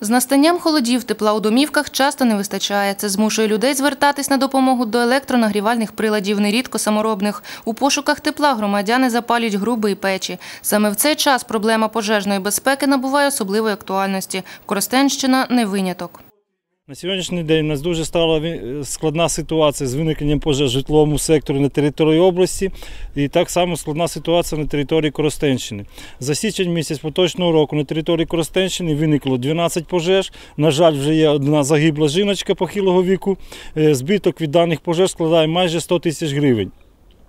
З настанням холодів тепла у домівках часто не вистачає. Це змушує людей звертатись на допомогу до електронагрівальних приладів, нерідко саморобних. У пошуках тепла громадяни запалюють груби і печі. Саме в цей час проблема пожежної безпеки набуває особливої актуальності. Коростенщина не виняток. На сьогоднішній день у нас дуже стала складна ситуація з виникненням пожеж в житловому секторі на території області, і так само складна ситуація на території Коростенщини. За січень місяць поточного року на території Коростенщини виникло 12 пожеж. На жаль, вже є одна загибла жіночка похилого віку. Е, Збиток від даних пожеж складає майже 100 тисяч гривень.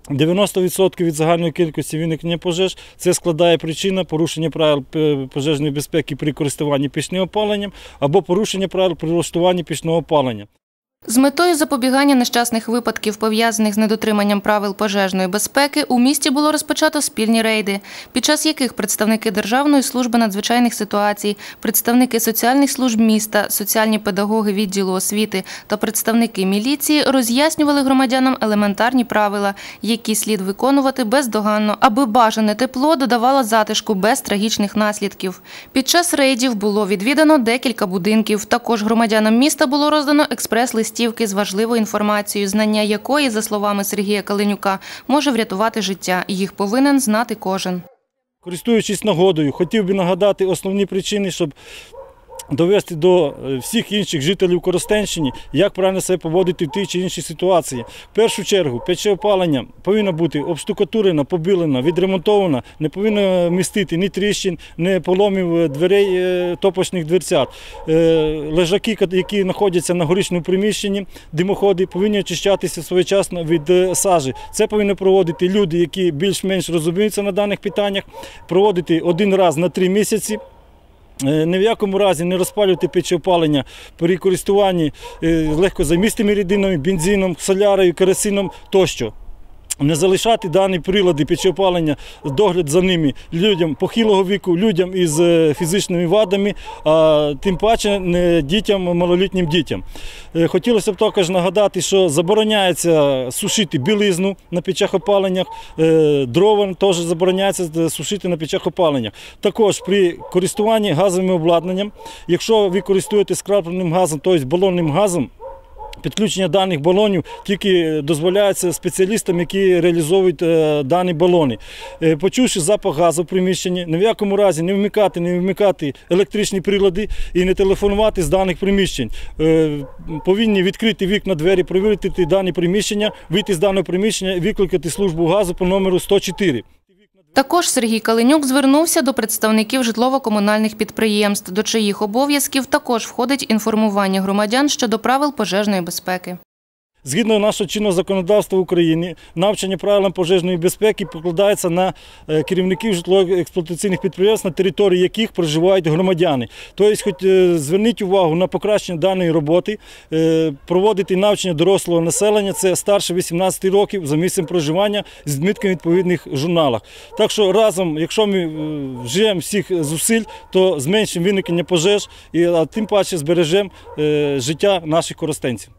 90% від загальної кількості виникнення пожеж це складає причина порушення правил пожежної безпеки при користуванні пічним опаленням або порушення правил при влаштуванні пічного опалення. З метою запобігання нещасних випадків, пов'язаних з недотриманням правил пожежної безпеки, у місті було розпочато спільні рейди, під час яких представники Державної служби надзвичайних ситуацій, представники соціальних служб міста, соціальні педагоги відділу освіти та представники міліції роз'яснювали громадянам елементарні правила, які слід виконувати бездоганно, аби бажане тепло додавало затишку без трагічних наслідків. Під час рейдів було відвідано декілька будинків. Також громадянам міста було роздано експрес-листівки з важливою інформацією, знання якої, за словами Сергія Калинюка, може врятувати життя. Їх повинен знати кожен. Користуючись нагодою, хотів би нагадати основні причини, щоб довести до е, всіх інших жителів Коростенщини, як правильно себе поводити в тій чи іншій ситуації. В першу чергу, пече опалення повинно бути обштукатурена, побілена, відремонтована, не повинно містити ні тріщин, ні поломів е, дверей е, топочних дверцят. Лежаки, які знаходяться на горішньому приміщенні, димоходи, повинні очищатися своєчасно від сажі. Це повинні проводити люди, які більш-менш розуміються на даних питаннях, проводити один раз на три місяці. Е, Ні в якому разі не розпалювати печеопалення при користуванні легкозамісними легкозамістими рідинами, бензином, солярою, керосином тощо. Не залишати дані прилади печеопалення, догляд за ними людям похилого віку, людям із е, фізичними вадами, а тим паче не дітям, малолітнім дітям. Е, Хотілося б також нагадати, що забороняється сушити білизну на печах опаленнях, е, дрова теж забороняється сушити на печах опаленнях. Також при користуванні газовим обладнанням, якщо ви користуєтесь скрапленим газом, тобто балонним газом, Підключення даних балонів тільки дозволяється спеціалістам, які реалізовують е, дані балони. Е, Почувши запах газу в приміщенні, ні в якому разі не вмикати, не вмикати електричні прилади і не телефонувати з даних приміщень. Е, Повинні відкрити вікна, двері, перевірити дані приміщення, вийти з даного приміщення і викликати службу газу по номеру 104. Також Сергій Калинюк звернувся до представників житлово-комунальних підприємств, до чиїх обов'язків також входить інформування громадян щодо правил пожежної безпеки. Згідно нашого чинного законодавства України, навчання правилам пожежної безпеки покладається на е, керівників житлово-експлуатаційних підприємств, на території яких проживають громадяни. Тобто, хоч е, зверніть увагу на покращення даної роботи, е, проводити навчання дорослого населення, це старше 18 років за місцем проживання з відмітками в відповідних журналах. Так що разом, якщо ми вживемо всіх зусиль, то зменшимо виникнення пожеж і а тим паче збережемо життя наших коростенців.